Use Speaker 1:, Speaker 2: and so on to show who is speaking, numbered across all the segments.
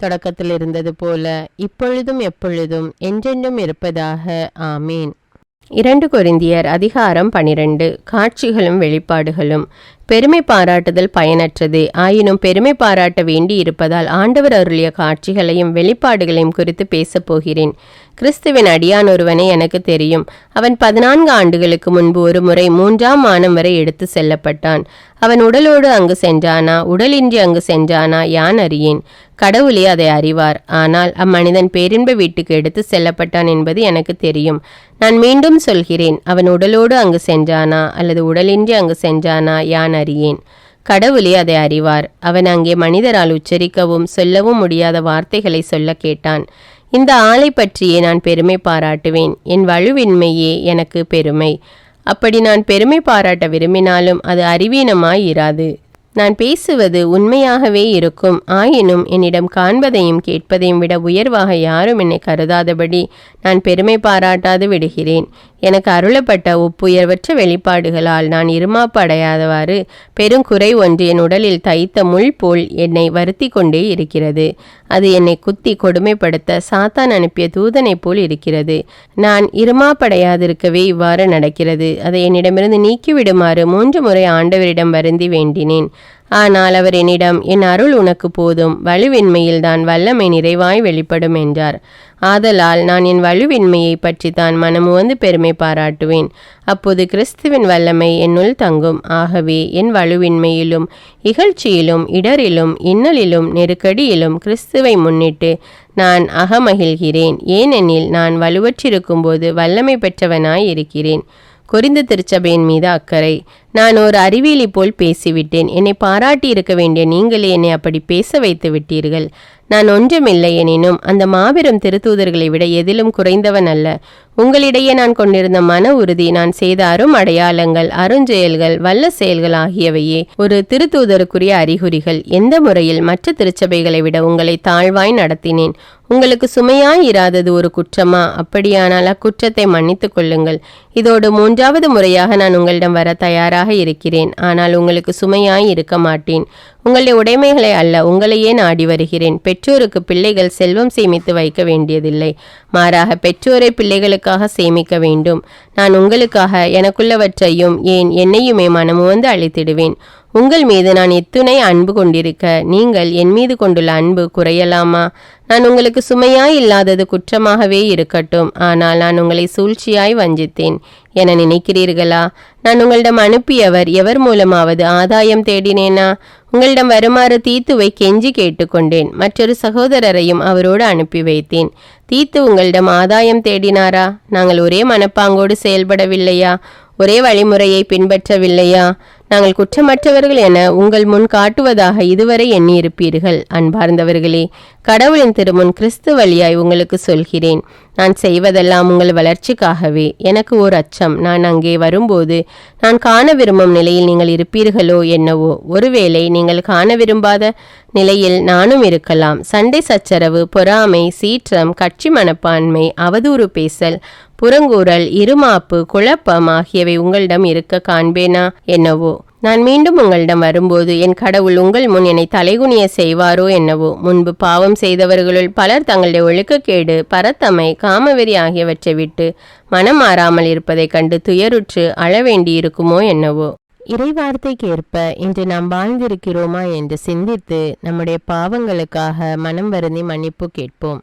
Speaker 1: தொடக்கத்தில் இருந்தது போல இப்பொழுதும் எப்பொழுதும் என்றென்றும் இருப்பதாக. ஆமீன். இரண்டு கொரிந்தியர் அதிகாரம் பனிரெண்டு. காட்சிகளும் வெளிப்பாடுகளும். பெருமை பாராட்டுதல் பயனற்றது. ஆயினும் பெருமை பாராட்ட வேண்டி இருப்பதால் ஆண்டவர் அருளிய காட்சிகளையும் வெளிப்பாடுகளையும் குறித்து பேசப் போகிறேன். கிறிஸ்துவின் அடியான் ஒருவனை எனக்கு தெரியும். அவன் பதினான்கு ஆண்டுகளுக்கு முன்பு ஒரு முறை மூன்றாம் மானம் வரை எடுத்து செல்லப்பட்டான். அவன் உடலோடு அங்கு சென்றானா? உடலின்றி அங்கு சென்றானா? யான் அறியேன். கடவுளே அதை அறிவார். ஆனால் அம்மனிதன் பேரின்ப வீட்டுக்கு எடுத்து செல்லப்பட்டான் என்பது எனக்கு தெரியும். நான் மீண்டும் சொல்கிறேன் அவன் உடலோடு அங்கு சென்றானா? அல்லது உடலின்றி அங்கு சென்றானா? யான் அறியேன். கடவுளே அதை அறிவார். அவன் அங்கே மனிதரால் உச்சரிக்கவும் சொல்லவும் முடியாத வார்த்தைகளை சொல்ல கேட்டான். இந்த ஆளை பற்றியே நான் பெருமை பாராட்டுவேன். என் வலுவின்மையே எனக்கு பெருமை. அப்படி நான் பெருமை பாராட்ட விரும்பினாலும் அது அறிவீனமாய் இராது. நான் பேசுவது உண்மையாகவே இருக்கும். ஆயினும் என்னிடம் காண்பதையும் கேட்பதையும் விட உயர்வாக யாரும் என்னை கருதாதபடி நான் பெருமை பாராட்டாது விடுகிறேன். எனக்கு அருளப்பட்ட ஒப்புயர்வற்ற வெளிப்பாடுகளால் நான் இருமாப்பு அடையாதவாறு பெருங்குறை ஒன்று என் உடலில் தைத்த முள் போல் என்னை வருத்தி கொண்டே இருக்கிறது. அது என்னை குத்தி கொடுமைப்படுத்த சாத்தான் அனுப்பிய தூதனைப் போல் இருக்கிறது. நான் இருமாப்படையாதிருக்கவே இவ்வாறு நடக்கிறது. அதை என்னிடமிருந்து நீக்கிவிடுமாறு மூன்று முறை ஆண்டவரிடம் வருந்தி வேண்டினேன். ஆனால் அவர் என்னிடம் என் அருள் உனக்கு போதும். வலுவின்மையில்தான் வல்லமை நிறைவாய் வெளிப்படும் என்றார். ஆதலால் நான் என் வலுவின்மையை பற்றி தான் மனமுவந்து பெருமை பாராட்டுவேன். அப்போது கிறிஸ்துவின் வல்லமை என்னுள் தங்கும். ஆகவே என் வலுவின்மையிலும் இகழ்ச்சியிலும் இடரிலும் இன்னலிலும் நெருக்கடியிலும் கிறிஸ்துவை முன்னிட்டு நான் அகமகிழ்கிறேன். ஏனெனில் நான் வலுவற்றிருக்கும்போது வல்லமை பெற்றவனாய் இருக்கிறேன். குறிந்து திருச்சபையின் மீது அக்கறை. நான் ஒரு அறிவியலி போல் பேசிவிட்டேன். என்னை பாராட்டி இருக்க வேண்டிய நீங்களே என்னை அப்படி பேச வைத்து விட்டீர்கள். நான் ஒன்றுமில்லை எனினும் அந்த மாபெரும் திருத்தூதர்களை விட எதிலும் குறைந்தவன் அல்ல. உங்களிடையே நான் கொண்டிருந்த மன உறுதி நான் செய்த அரும் அடையாளங்கள் அருஞ்செயல்கள் வல்ல செயல்கள் ஆகியவையே ஒரு திருத்தூதருக்குரிய அறிகுறிகள். எந்த முறையில் மற்ற திருச்சபைகளை விட உங்களை தாழ்வாய் நடத்தினேன்? உங்களுக்கு சுமையாய் இராதது ஒரு குற்றமா? அப்படியானால் அக்குற்றத்தை மன்னித்துக் கொள்ளுங்கள். இதோடு மூன்றாவது முறையாக நான் உங்களிடம் வர தயாராக இருக்கிறேன். ஆனால் உங்களுக்கு சுமையாய் இருக்க மாட்டேன். உங்களுடைய உடைமைகளை அல்ல உங்களையே நாடி வருகிறேன். பெற்றோருக்கு பிள்ளைகள் செல்வம் சேமித்து வைக்க வேண்டியதில்லை. மாறாக பெற்றோரை பிள்ளைகளுக்காக சேமிக்க வேண்டும். நான் உங்களுக்காக எனக்குள்ளவற்றையும் ஏன் என்னையுமே மனமுவந்து அழித்திடுவேன். உங்கள் மீது நான் எத்துணை அன்பு கொண்டிருக்க நீங்கள் என் மீது கொண்டுள்ள அன்பு குறையலாமா? நான் உங்களுக்கு சுமையாய் இல்லாதது குற்றமாகவே இருக்கட்டும். ஆனால் நான் உங்களை சூழ்ச்சியாய் வஞ்சித்தேன். என நினைக்கிறீர்களா? நான் உங்களிடம் அனுப்பியவர் எவர் மூலமாவது ஆதாயம் தேடினேனா? உங்களிடம் வருமாறு தீத்துவை கெஞ்சி கேட்டுக்கொண்டேன். மற்றொரு சகோதரரையும் அவரோடு அனுப்பி வைத்தேன். தீத்து உங்களிடம் ஆதாயம் தேடினாரா? நாங்கள் ஒரே மனப்பாங்கோடு செயல்படவில்லையா? ஒரே வழிமுறையை பின்பற்றவில்லையா? நாங்கள் குற்றமற்றவர்கள் என உங்கள் முன் காட்டுவதாக இதுவரை எண்ணியிருப்பீர்கள். அன்பார்ந்தவர்களே கடவுளின் திருமுன் கிறிஸ்து வழியாய் உங்களுக்கு சொல்கிறேன். நான் செய்வதெல்லாம் உங்கள் வளர்ச்சிக்காகவே. எனக்கு ஓர் அச்சம். நான் அங்கே வரும்போது நான் காண விரும்பும் நிலையில் நீங்கள் இருப்பீர்களோ என்னவோ. ஒருவேளை நீங்கள் காண விரும்பாத நிலையில் நானும் இருக்கலாம். சண்டை சச்சரவு பொறாமை சீற்றம் கட்சி மனப்பான்மை அவதூறு பேசல் புறங்கூறல் இருமாப்பு குழப்பம் ஆகியவை உங்களிடம் இருக்க காண்பேனா? என்னவோ? நான் மீண்டும் உங்களிடம் வரும்போது என் கடவுள் உங்கள் முன் என்னை தலைகுனிய செய்வாரோ என்னவோ? முன்பு பாவம் செய்தவர்களுள் பலர் தங்களுடைய ஒழுக்கக்கேடு பரத்தமை காமவெறி ஆகியவற்றை விட்டு மனம் மாறாமல் இருப்பதைக் கண்டு துயருற்று அழவேண்டியிருக்குமோ என்னவோ? இறைவார்த்தைக்கேற்ப இன்று நாம் வாழ்ந்திருக்கிறோமா என்று சிந்தித்து நம்முடைய பாவங்களுக்காக மனம் வருந்தி மன்னிப்பு கேட்போம்.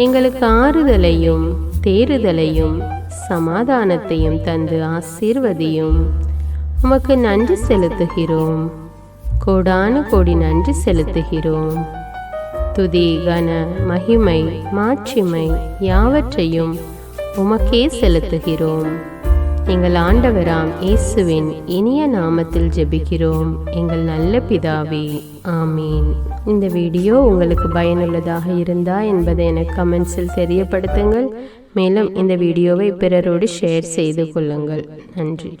Speaker 1: எங்களுக்கு ஆறுதலையும் தேறுதலையும் சமாதானத்தையும் தந்து ஆசீர்வதியும். உமக்கு நன்றி செலுத்துகிறோம். கோடானு கோடி நன்றி செலுத்துகிறோம். துதி கன மகிமை மாட்சிமை யாவற்றையும் உமக்கே செலுத்துகிறோம். எங்கள் ஆண்டவராம் இயேசுவின் இனிய நாமத்தில் ஜெபிக்கிறோம். எங்கள் நல்ல பிதாவே ஆமீன். இந்த வீடியோ உங்களுக்கு பயனுள்ளதாக இருந்தா என்பதை எனக்கு கமெண்ட்ஸில் தெரியப்படுத்துங்கள். மேலும் இந்த வீடியோவை பிறரோடு ஷேர் செய்து கொள்ளுங்கள். நன்றி.